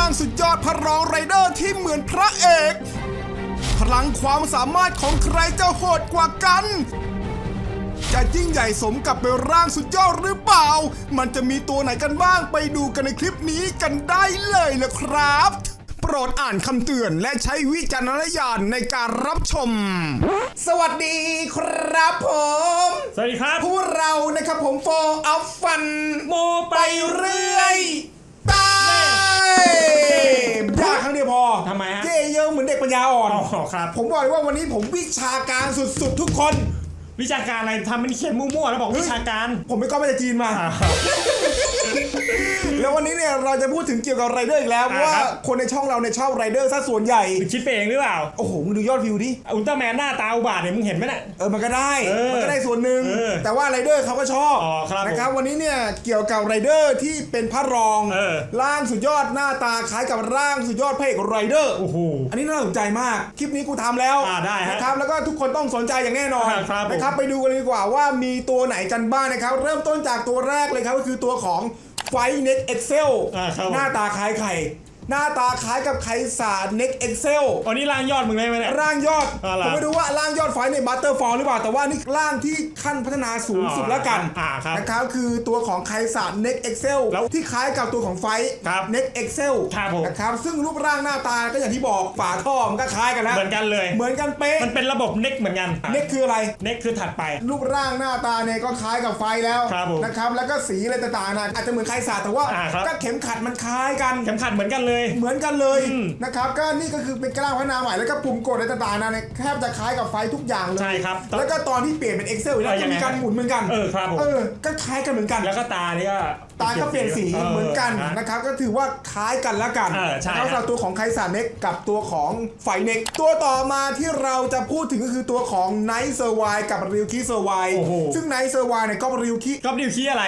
ร่างสุดยอดพระรองไรเดอร์ที่เหมือนพระเอก พลังความสามารถของใครจะโหดกว่ากัน จะยิ่งใหญ่สมกับเป็นร่างสุดยอดหรือเปล่า มันจะมีตัวไหนกันบ้างไปดูกันในคลิปนี้กันได้เลยละครับ โปรดอ่านคำเตือนและใช้วิจารณญาณในการรับชม สวัสดีครับผม สวัสดีครับพวกเรานะครับผมโฟอัฟฟัน โมไปไปเรื่อย ตา ยยากครั้งเดียวพอทำไมฮะ เย่เยอะเหมือนเด็กปัญญาอ่อน อ๋อครับ ผมบอกเลยว่าวันนี้ผมวิชาการสุดๆทุกคน วิชาการอะไรทำเป็นเขียนมั่วๆแล้วบอกวิชาการ ผมไปก็มาจากจีนมาอ่าแล้ววันนี้เนี่ย เราจะพูดถึงเกี่ยวกับไรเดอร์อีกแล้วเพราะว่าครับ คนในช่องเราเนี่ยชอบไรเดอร์ซะส่วนใหญ่ คิดไปเองหรือเปล่าโอ้โหมึงดูยอดวิวดิ อุลตร้าแมนหน้าตาอุบาทเนี่ยมึงเห็นไหมเนี่ยเออมันก็ได้ เออมันก็ได้ส่วนหนึ่ง เออแต่ว่าไรเดอร์เขาก็ชอบอ๋อครับนะครับ วันนี้เนี่ยเกี่ยวกับไรเดอร์ที่เป็นพระรอง เออ ร่างสุดยอดหน้าตาคล้ายกับร่างสุดยอดพระเอกไรเดอร์ โอ้โห อันนี้น่าสนใจมาก คลิปนี้กูทำแล้วอ่าได้ฮะนะครับ แล้วก็ทุกคนต้องสนใจอย่างแน่นอนครับครับผมนะครับ ไปดูกันเลยดีกว่าว่ามีตัวไหนกันบ้างนะครับ เริ่มต้นจากตัวแรกเลยครับก็คือตัวของ ไฟเน็กเอ็กเซลอ่าครับผม หน้าตาคล้ายไข่ หน้าตาคล้ายกับไข่สารเน็กเอ็กเซลอันนี้ล่างยอดมึงได้ไหมเนี่ย ร่างยอดอ่าล่ะผมไม่รู้ว่าร่างยอดไฟในบัตเตอร์ฟอลหรือเปล่า แต่ว่านี่ร่างที่ขั้นพัฒนาสูงสุดแล้วกันอ่าครับนะครับคือตัวของไคสารเน็กเอ็กเซลแล้วที่คล้ายกับตัวของไฟครับเน็กเอ็กเซลครับผมนะครับซึ่งรูปร่างหน้าตาก็อย่างที่บอกฝาท่อมันก็คล้ายกันแล้วเหมือนกันเลย เหมือนกันเป๊ะมันเป็นระบบเน็กเหมือนกันเน็กคืออะไรเน็กคือถัดไป รูปร่างหน้าตาเนี่ยก็คล้ายกับไฟแล้วครับผมนะครับแล้วก็สีอะไรต่างๆนะอาจจะเหมือนไคสารแต่ว่าอ่าครับก็เข็มขัดมันคล้ายกันเข็มขัดเหมือนกันเลยเหมือนกันเลยอืม นะครับก็นี่ก็คือเป็นกล้าพัฒนาใหม่แล้วก็ปุ่มกดอะไรต่างๆนะเนี่ยแทบจะคล้ายกับไฟทุกอย่างเลย ใช่ครับแล้วก็ตอนที่เปลี่ยนเป็น Excel อีกแล้วเออยัก็งไงมีการหมุนเหมือนกันเออครับผม เออก็คล้ายกันเหมือนกัน แล้วก็ตานี่ก็ ตาก็เปลี่ยนสีเหมือนกันฮะนะครับก็ถือว่าคล้ายกันละกันเออใช่แล้วสำหรับตัวของไคซาเน็กกับตัวของไฟเน็กตัวต่อมาที่เราจะพูดถึงก็คือตัวของไนท์เซอร์ไวกับริวคิเซอร์ไวโอ้โหซึ่งไนท์เซอร์ไวเนี่ยก็ริวคิก็ดิวคีอะไร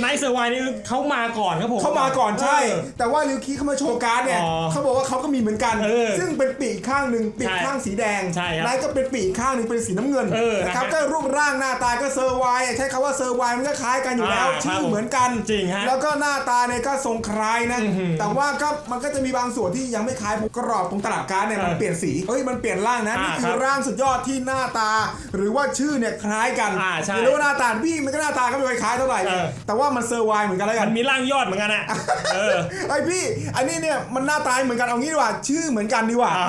ไนท์เซอร์ไวนี่เขามาก่อนครับผมเข้ามาก่อนใช่เออแต่ว่าริวคิเข้ามาโชว์การ์ดเนี่ยอ๋อเขาบอกว่าเขาก็มีเหมือนกันเออซึ่งเป็นปีกข้างหนึ่งปีกใช่ข้างสีแดงใช่ครับไนท์ก็เป็นปีกข้างหนึ่งเป็นสีน้ำเงินเออนะครับนะฮะก็รูปร่างหน้าตาก็เซอร์ไวใช้คำว่าเซอร์ไวมันก็คล้ายกันอยู่แล้วอ่าชื่ครัอบผมเหมือนกันจริงฮะแล้วก็หน้าตาเนี่ยก็ทรงคล้ายนะอื้อหือแต่ว่าก็มันก็จะมีบางส่วนที่ยังไม่คล้ายผมกรอบตรงตลับการ์ดเนี่ยมันเออเปลี่ยนสีเอ้ยมันเปลี่ยนร่างนะอ่านี่คคืรัอบร่างสุดยอดที่หน้าตา หรือว่าชื่อเนี่ยคล้ายกันอ่าใช่ไม่รู้ว่าหน้าตาพี่มันก็หน้าตาก็ไม่ค่อยคล้ายเท่าไหร่เออแต่ว่ามันเซอร์ไวเหมือนกันแล้วกัมันนมีร่างยอดเหมือนกันอะเออไอพี่ อันนี้เนี่ยมันหน้าตาเหมือนกันเอางี้ดีกว่าชื่อเหมือนกันดีกว่าอ่า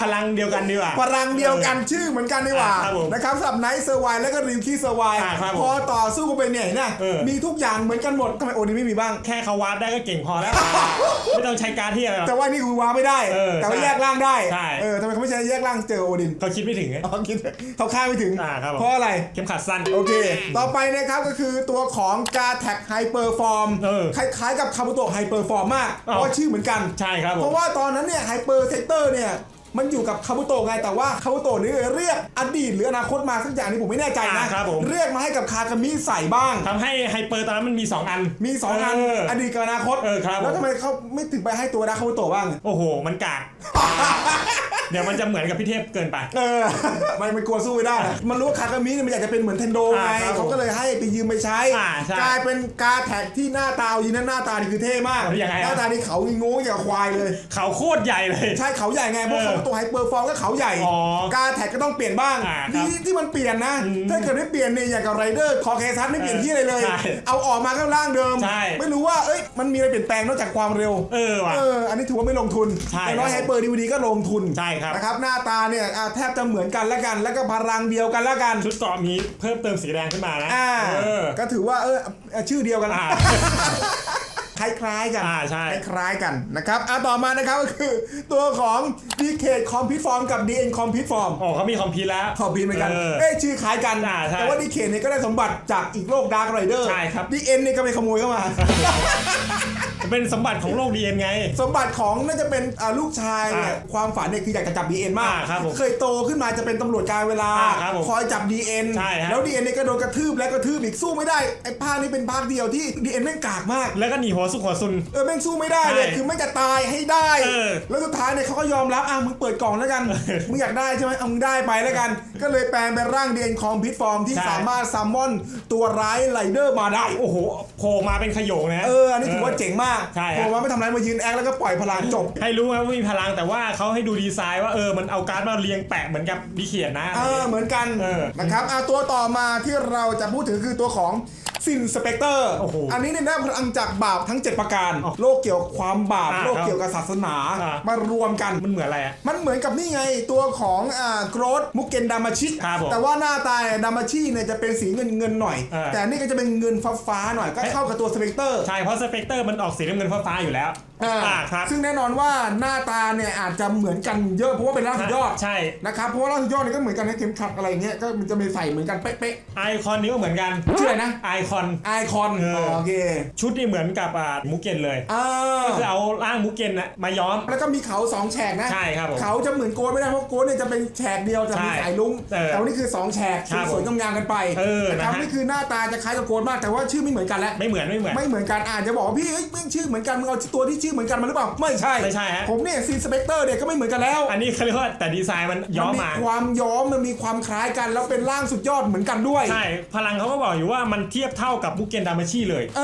พลังเดียวกันดีกว่า พลังเดียวกันชื่อเหมือนกันดีกว่า อ่าครับผมนะครับสำหรับไนท์เซอร์ไวแล้วก็ริวคีเซอร์ไวอ่าครับผมพอต่อสู้กันไปเนี่ยนะเออ มีทุกอย่างเหมือนกันหมดทำไมโอนี้ไม่มีบ้าง แค่เขาวาดได้ก็เก่งพอแล้ว ไม่ต้องใช้การดที่อะไรหรอก แต่ว่านี่คือว้าไม่ได้ เออแต่ว่าใช่แยกร่างได้ ใช่ เออทำไมเขาไม่ใช้แยกร่างเจอโอดินเขาคิดไม่ถึงไง เขาคิดเขาคาดไม่ถึง อ่าครับผม เพราะอะไร เข็มขัดสั้น โอเค ต่อไปนะครับก็คือตัวของกาแท็กไฮเปอร์ฟอร์มเออคล้ายๆกับคาบุโตะไฮเปอร์ฟอร์มมาก เพอ้าว ราะว่าชื่อเหมือนกัน ใช่ครับผเพม ราะว่าตอนนั้นเนี่ยไฮเปอร์เซกเตอร์เนี่ย มันอยู่กับคาบุโตะไงแต่ว่าคาบุโตะนี่เรียกอดีตหรืออนาคตมาสักอย่างนี้ผมไม่แน่ใจนะ อ่าครับผม เรียกมาให้กับคากามิใส่บ้าง ทำให้ไฮเปอร์ตอนนั้นมันมี 2 อัน มีสองอันเอออดีตกับอนาคต เออครับ แล้วทำไมเขาไม่ถึงไปให้ตัวดาคาบุโตะบ้าง โอ้โห มันกาก เดี๋ยวมันจะเหมือนกับพี่เทพเกินไป เออมันมันกลัวสู้ไม่ได้นะมันรู้ว่าคากามิเนี่ยมันอยากจะเป็นเหมือนเทนโดไงอ่าครับผมเขาก็เลยให้ไปยืมไปใช้ อ่าใช่กลายเป็นกาแท็กที่หน้าตายีนั้นหน้าตานี่คือเท่มากเออยังไงอะ หน้าตานี่เขางงอย่างกับควายเลย เขาโคตรใหญ่เลย ใช่เขาใหญ่ไงเพราะเออเขาตัวไฮเปอร์ฟอร์มก็เขาใหญ่อ๋อการแท็กก็ต้องเปลี่ยนบ้างอ่าครับดีที่มันเปลี่ยนนะอืมถ้าเกิดไม่เปลี่ยนเนี่ยอย่างกับไรเดอร์คอเคซัสไม่เปลี่ยนที่อะไรเลย ใช่เอาออกมาข้างล่างเดิม ใช่ ไม่รู้ว่าเอ้ยมันมีอะไรเปลี่ยนแปลงนอกจากความเร็ว เออว่ะ เออ อันนี้ถือว่าไม่ลงทุนใช่แต่น้อยคไฮรับเปอร์ดีวดีก็ลงทุน ใช่ครับ นะครับหน้าตาเนี่ยอะแทบจะเหมือนกันแล้วกัน แล้วก็พลังเดียวกันแล้วกันชุดเกราะมีเพิ่มเติมสีแดงขึ้นมานะอ่าเออก็ถือว่าเออเอ่อชื่อเดียวกันอ่า คล้ายๆกันอ่าใช่ คล้ายๆกันนะครับอะต่อมานะครับก็คือตัวของ d k c o m p u t Form กับ DN c o m p u t Form อ๋อเขามีคอมพิวแล้ว ขอบพีเหมือนกัน เออเอ้ยชื่อคล้ายกัน อ่าใช่แต่ว่าดีเคนเนี่ยก็ได้สมบัติจากอีกโลกดาร์กไรเดอร์ใช่ครับ ดีเอ็นเนี่ยก็ไปขโมยเข้ามา เป็นสมบัติของโลกดีเอ็นไง สมบัติของน่าจะเป็นอ่าลูกชายเนี่ยอ่าความฝันเนี่ยคืออยากจะจับ DN มาก อ่าครับผมเคยโตขึ้นมาจะเป็นตำรวจการเวลา อ่าครับผมคอยจับ DN ใช่ฮะ แล้ว DN เนี่ยก็โดนกระทืบและกระทืบอีกสู้ไม่ได้ไอ้ภาคนี้เป็นภาคเดียวที่ DN แม่งกากมาก แล้วก็หนีหัวสุกหัวซุน เออแม่งสู้ไม่ได้เลยใช่คือไม่งจะตายให้ได้ เออแล้วสุดท้ายเนี่ยเขาก็ยอมรับอะมึงเปิดกล่องแล้วกัน มึงอยากได้ใช่ไหมเอามึงได้ไปแล้วกัน ก็เลยแปลงเป็นร่างเดียนคอมพิวฟอร์มที่ใช่ สามารถซัมมอนตัวร้ายไรเดอร์มาได้ โอ้โหโผล่มาเป็นขโยงนะ เอออันนี้ถือว่าเจ๋งมากใช่ฮะผมว่าไม่ทำอะไรมายืนแอคแล้วก็ปล่อยพลังจบ ให้รู้ว่ามีพลังแต่ว่าเขาให้ดูดีไซน์ว่าเออมันเอาการ์ดมาเรียงแปะเหมือนกับดีเขียนนะ เออเหมือนกันเออ นะครับอะตัวต่อมาที่เราจะพูดถึงคือตัวของ ซินสเปกเตอร์ โอ้โหอันนี้เนี่ยได้พลังจากบาปทั้ง 7 ประการ อ๋อโลกเกี่ยวกับความบาป อ่าโลกเกี่ยวกับศาสนา อ่ามารวมกัน มันเหมือนอะไรอะ มันเหมือนกับนี่ไงตัวของอ่าโกรดมุกเกนดามาชิ ครับผมแต่ว่าหน้าตาดามาชิเนี่ยจะเป็นสีเงินเงินๆหน่อยเออแต่นี่ก็จะเป็นเงินฟ้าฟ้าๆหน่อยก็เข้ากับตัวสเปกเตอร์ ใช่เพราะสเปกเตอร์มันออกสีน้ำเงินฟ้าๆอยู่แล้ว อ่าอ่าครับ ซึ่งแน่นอนว่าหน้าตาเนี่ยอาจจะเหมือนกันเยอะเพราะว่าเป็นร่างสุดยอดใช่นะครับเพราะว่าร่างสุดยอดเนี่ยก็เหมือนกันนะเข็มขัดอะไรเงี้ยก็มันจะมีใส่เหมือนกันเป๊ะไอคอนนี้ก็เหมือนกันๆชื่ออะไรนะไอคอน ไอคอนเออโอเคชุดนี่เหมือนกับอ่ามุกเกนเลยอ่าคือเอาร่างมุกเกนนะมาย้อม แล้วก็มีเขาสองแฉกนะใช่ครับผม เขาจะเหมือนโกนไม่ได้เพราะโกนเนี่ยจะเป็นแฉกเดียวจะมีใช่สายลุ้งเออแต่วันนี้คือสองแฉกครับสวยๆงามๆกันไปเออนะครับนะฮะนี่คือหน้าตาจะคล้ายกับโกนมากแต่ว่าชื่อไม่เหมือนกันแล้ว ไม่เหมือนไม่เหมือน ไม่เหมือนกันอาจจะบอกว่าพี่เอ้ยแม่งชื่อเหมือนกันมึงเอาตัวที่ชื่อเหมือนกันมาหรือเปล่า ไม่ใช่ ไม่ใช่ฮะ ผมเนี่ยซีสเปกเตอร์เนี่ยก็ไม่เหมือนกันแล้ว อันนี้เขาเรียกว่าแต่ดีไซน์มันย้อมนมีมา ความย้อมมันมีความคล้ายกัน แล้วเป็นร่างสุดยอดเหมือนกันด้วย ใช่ พลังเขาก็บอกอยู่ว่ามันเทียบเท่ากับมุกเกนดามาชีเลยเอ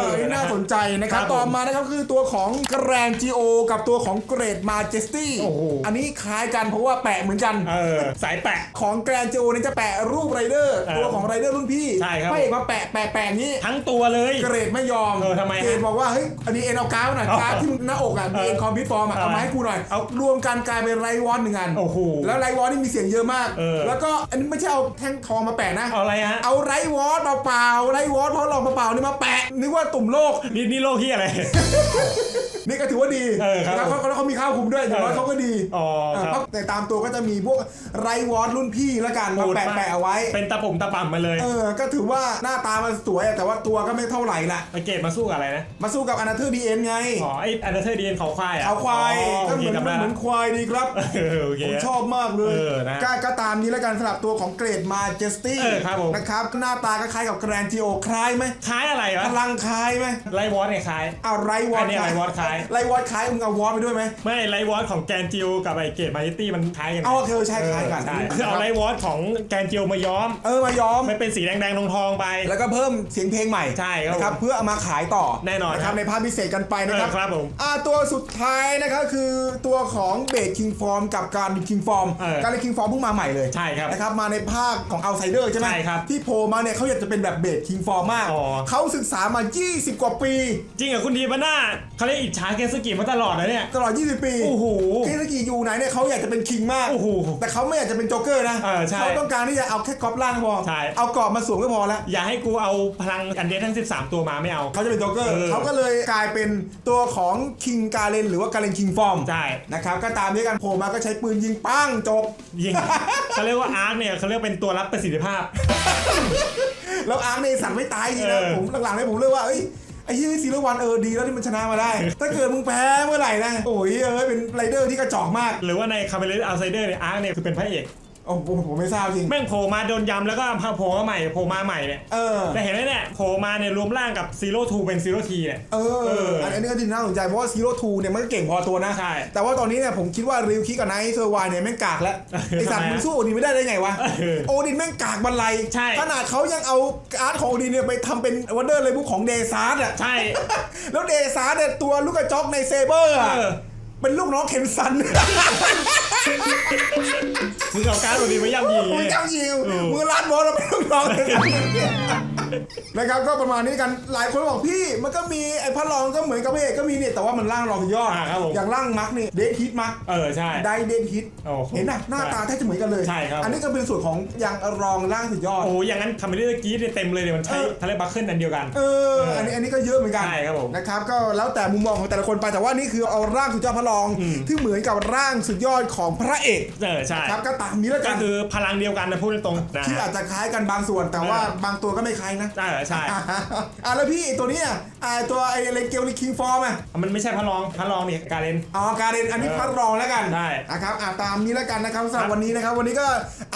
อน่าสนใจนะครับ ครับผมต่อมานะครับคือตัวของแกรนจีโอกับตัวของเกรดมาเจสตี้โอ้โห อันนี้คล้ายกันเพราะว่าแปะเหมือนกัน เออ สายแปะ ของแกรนจีโอเนี่ยจะแปะรูปไรเดอร์ เออตัวของไรเดอร์รุ่นพี่ใช่ครับ ไม่มาแปะแปะแปะอย่างนี้ ทั้งตัวเลย เกรดไม่ยอมเออทำไมฮะ เกรดบอกว่าเฮ้ยอันนี้เอ็นเอาการ์ดมาหน่อย เอาการ์ดที่หน้าอกอะมีเอ็นคอมพิวฟอร์มอะเออเอามาให้กูหน่อยเอารวมกันกลายเป็นไรวอนหนึ่งอันโอ้โหแล้วไรวอนนี่มีเสียงเยอะมาก เออ แล้วก็อันนี้ไม่ใช่เอาแท่งทองมาแปะนะ เอาอะไรฮะเอาไรวอสเปล่าๆไรวอสเพราะลองเปล่าๆนี่มาแปะนึกว่าตุ่มโลกนี่นี่โลกที่อะไร นี่ก็ถือว่าดีเออครับแล้วเขาแล้วเขามีข้าวคุมด้วยอย่างน้อยเออเขาก็ดีอ๋อเออครับ เพราะแต่ตามตัวก็จะมีพวกไรวอสรุ่นพี่ละกันมาปูดแปะแปะเอาไว้ เป็นตะปุ่มตะป่ำมาเลยเออ ก็ถือว่าหน้าตามันสวยอะแต่ว่าตัวก็ไม่เท่าไหร่ละไอเกตมาสู้กับอะไรนะ มาสู้กับอนาเธอร์ดีเอ็นไงอ๋อไออันเดอร์เทอร์ดีนเขาควายอะเขาควายอ๋อก็โอเหเคมือนจำได้เหมืละอนควายดีครับ เออโอเค ผมชอบมากเลยเออนะก็ก็ตามนี้แล้วกันสำหรับตัวของเกรดมาเจสตี้เออครับผม นะครับ หน้าตาก็คล้ายกับแกรนจีโอคล้ายไหมคล้ายอะไรวะพลังคล้ายไหมไลวอสเนี่ยคล้ายเอาไรวออัสนนี้ไรวอสคล้ายไรวอสคล้ายมึงเอาวอสไปด้วยไหม ไม่ไลวอสของแกนจิวกับไอเกตมาริตี้มันคล้ายกันเอาโอเคใช่คล้ายกัน ใช่คือเอาไลวอสของแกนจิวมาย้อมเออมาย้อมไม่เป็นสีแดงๆทองๆไป แล้วก็เพิ่มเสียงเพลงใหม่ใช่ครับนะครับเพื่อเอามาขายต่อแน่นอนนะคครัรับบในภาพพิเศษกันไปนะครับเออครับผมอ่าตัวสุดท้ายนะครับคือตัวของเบ k คิงฟอร์มกับการคิงฟอร์มเออการคิงฟอร์มเพิ่งมาใหม่เลยใช่ครับนะครับมาในภาคของเอาไซเดอร์ใช่ไหมใช่ครับที่โผล่มาเนี่ยเขาอยากจะเป็นแบบเบ k คิงฟอร์มมากอ๋อเขาศึกษามา 20 กว่าปี จริงเหรอคุณดีปะหน้าเขาเรียกอิจฉาเกสกิมาตลอดนะเนี่ย ตลอด 20 ปีโอ้โหเกสกิอยู่ไหนเนี่ยเขาอยากจะเป็นคิงมาก โอ้โห แต่เขาไม่อยากจะเป็นโจ๊กเกอร์นะเออใช่เขาต้องการที่จะเอาแค่กรอบล่างพอใช่ เอากรอบมาสวมก็พอแล้ว อย่าให้กูเอาพลังอันเดสทั้ง 13 ตัวมาไม่เอา เขาจะเป็นโจ๊กเกอร์ เออ เขาก็เลยกลายเป็นตัวของคิงกาเลนหรือว่าการเลนคิงฟอร์มใช่ นะครับ ก็ตามนี้กันโผล่มาก็ใช้ปืนยิงปั้งจบ ยิง เขาเรียกว่าอาร์คเนี่ยเขาเรียกเป็นตัวรับประสิทธิภาพ แล้วอาร์คในสัตว์ไม่ตายจริงนะเออผมหลังๆเนี่ยผมเลือกว่าเอ้ย ไอ้ที่ซีรีส์วันเออดีแล้วที่มันชนะมาได้ ถ้าเกิดมึงแพ้เมื่อไหร่นะ โอ้ยเออเป็นไรเดอร์ที่กระจอกมาก หรือว่าในคาเมเลนอัลไซเดอร์เนี่ยอาร์เนี่ยคือเป็นพระเอก โอ้โหผมไม่ทราบจริง แม่งโผล่มาโดนยำแล้วก็โผล่มาใหม่โผล่มาใหม่เนี่ยเออ แต่เห็นไหมเนี่ยโผล่มาเนี่ยรวมร่างกับซีโร่ทูเป็นซีโร่ทีเนี่ย เออเอออัอันนี้ก็ที่น่าสนใจเพราะว่าซีโร่ทูเนี่ยมันก็เก่งพอตัวนะ ใช่ แต่ว่าตอนนี้เนี่ยผมคิดว่าริวคิกับไนท์เซอร์วายเนี่ยแม่งกากแล้วเออไอสัตว์ทำไมมึอะงสู้โอดินไม่ได้ได้ไงวะ เออโอดินแม่งกากบันไลใช่ ขนาดเขายังเอาการ์ดของโอดินเนี่ยไปทำเป็นวันเดอร์เลยบุกของเดซาร์ดอะ ใช่ แล้วเดซาร์ดเนี่ยตัวลูกกระจอกในเซเบอร์อะเออ เป็นลูกน้องเคนซัน มึงเอาการ์ดตัวนี้มาย่ำยีมึงเนี่ยเจ้ายิงเออมือลาดบอลเราเป็นลูกน้องเคนซันนะครับก็ประมาณนี้กันหลายคนบอกพี่ มันก็มีไอ้พระรองก็เหมือนกับพระเอกก็มีเนี่ยแต่ว่ามันร่างรองยอดอ่าครับผมอย่างร่างมักนี่เดทฮิตมักเออใช่ได้เดทฮิตโอ้โหเห็นนะหน้าตาแทบจะเหมือนกันเลยใช่ครับอันนี้ก็เป็นส่วนของอย่างรองร่างสุดยอดโอ้โหอย่างนั้นคาเมเลสกีดเนี่ยเต็มเลยเนี่ยมันใช้เออทะเลบัคเคิลอันเดียวกันเอออันนี้อันนี้ก็เยอะเหมือนกันใช่ครับผมนะครับก็แล้วแต่มุมมองของแต่ละคนไปแต่ว่านี่คือเอาร่างสุดยอดพระรองอืมที่เหมือนกับร่างสุดยอดของพระเอกเออใช่ครับก็ตามนี้แล้วก็กันคือพลังเดียวกันนะพูดตรงๆนะที่ฮะอาจจะคล้ายกันบางส่วนแต่ว่าเออบางตัวก็ไม่คล้ายนะเออใช่ อะแล้วพี่ไอ้ตัวเนี้ยอ่าตัวไอ้เลเกลลิคิงฟอร์มอะมันไม่ใช่พระรองพระรองเนี่ยการเล่นอ๋อการเรนอันนี้เออพัดรองแล้วกันได้นะครับอะตามนี้แล้วกันนะครับสำหรับครับวันนี้นะครับ วันนี้ก็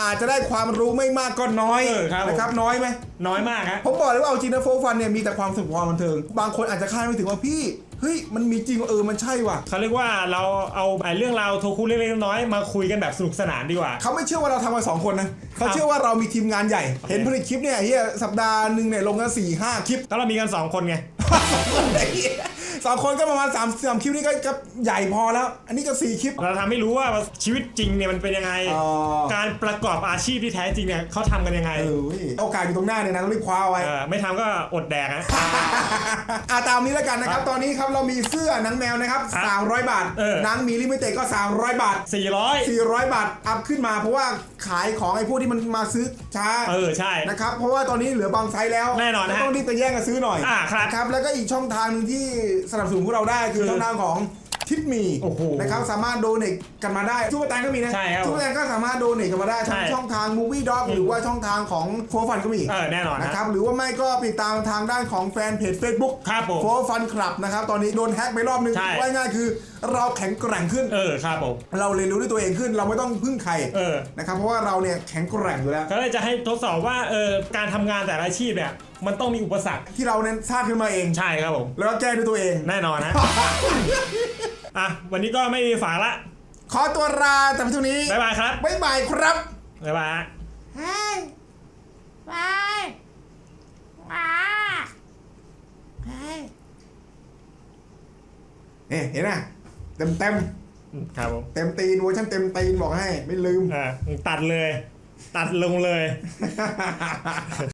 อาจจะได้ความรู้ไม่มากก็น้อยเออครับนะครับน้อยไหม น้อยมากฮะ ผมบอกเลยว่าเอาจริงนะโฟฟันเนี่ยมีแต่ความสนุกความบันเทิง บางคนอาจจะคาดไม่ถึงว่าพี่ เฮ้ยมันมีจริงว่ะเออมันใช่ว่ะเขาเรียกว่าเราเอาไอ้เรื่องราวโทคุเล็กๆน้อยๆมาคุยกันแบบสนุกสนานดีกว่า เขาไม่เชื่อว่าเราทำมาสองคนนะเขาครับเชื่อว่าเรามีทีมงานใหญ่โอเคเห็นผลิตคลิปเนี่ยเฮียสัปดาห์หนึ่งเนี่ยลงกันสี่ห้าคลิปก็เรามีกันสองคนไง สองคนก็ประมาณสามสามคลิปนี่ก็ก็ใหญ่พอแล้ว อันนี้ก็สี่คลิป เราทำให้รู้ว่าชีวิตจริงเนี่ยมันเป็นยังไง อ๋อ การประกอบอาชีพที่แท้จริงเนี่ยเขาทำกันยังไงเออเว้ยโอกาสอยู่ตรงหน้าเนี่ยนะต้องรีบคว้าเอาไว้ เออไม่ทำก็อดแดกนะอะตามนี้แล้วกันนะครับ ตอนนี้ครับเรามีเสื้อหนังแมวนะครับครับ300 บาทเออ หนังมีลิมิเต็ดก็ 300 บาท400 400 บาท อัพขึ้นมาเพราะว่าขายของไอ้พวกที่มันมาซื้อช้าเออใช่ นะครับเพราะว่าตอนนี้เหลือบางไซส์แล้วแน่นอนนะฮะต้องรีบไปแย่งกันซื้อหน่อยอ่าครับ นะครับแล้วก็อีกช่องทางหนึ่งที่สนับสนุนพวกเราได้คือคือช่องทางของ ทิปมีโอ้โหนะครับสามารถโดเนทกันมาได้ทุกแตงก็มีนะใช่ครับทุกแตงก็สามารถโดเนทกันมาได้ทั้งใช่ช่องทาง Movie Dog หรือว่าช่องทางของโฟฟันก็มีเออแน่นอนนะนะครับหรือว่าไม่ก็ติดตามทางด้านของแฟนเพจ Facebook ครับผมโฟฟันคลับนะครับตอนนี้โดนแฮ็กไปรอบนึงใช่ ว่าง่ายๆคือ เราแข็งแกร่งขึ้น เออครับผม เราเรียนรู้ด้วยตัวเองขึ้น เราไม่ต้องพึ่งใครเออ นะครับเพราะว่าเราเนี่ยแข็งแกร่งอยู่แล้ว ก็เลยจะให้ทดสอบว่าเออการทำงานแต่ละอาชีพเนี่ยมันต้องมีอุปสรรคที่เราเนี่ยสร้างขึ้นมาเอง ใช่ครับผม แล้วก็แก้ด้วยตัวเอง แน่นอนนะ อะวันนี้ก็ไม่มีฝากละขอตัวลาแต่เพียงเท่านี้บ๊ายบายครับบ๊ายบายครับบ๊ายบายฮะ Hey! Bye! Ah! Hey! เนี่ยเห็นไหมเต็มเต็มอืมครับผมเต็มตีนเวอร์ชันเต็มตีนบอกให้ไม่ลืม อ่าตัดเลย ตัดลงเลย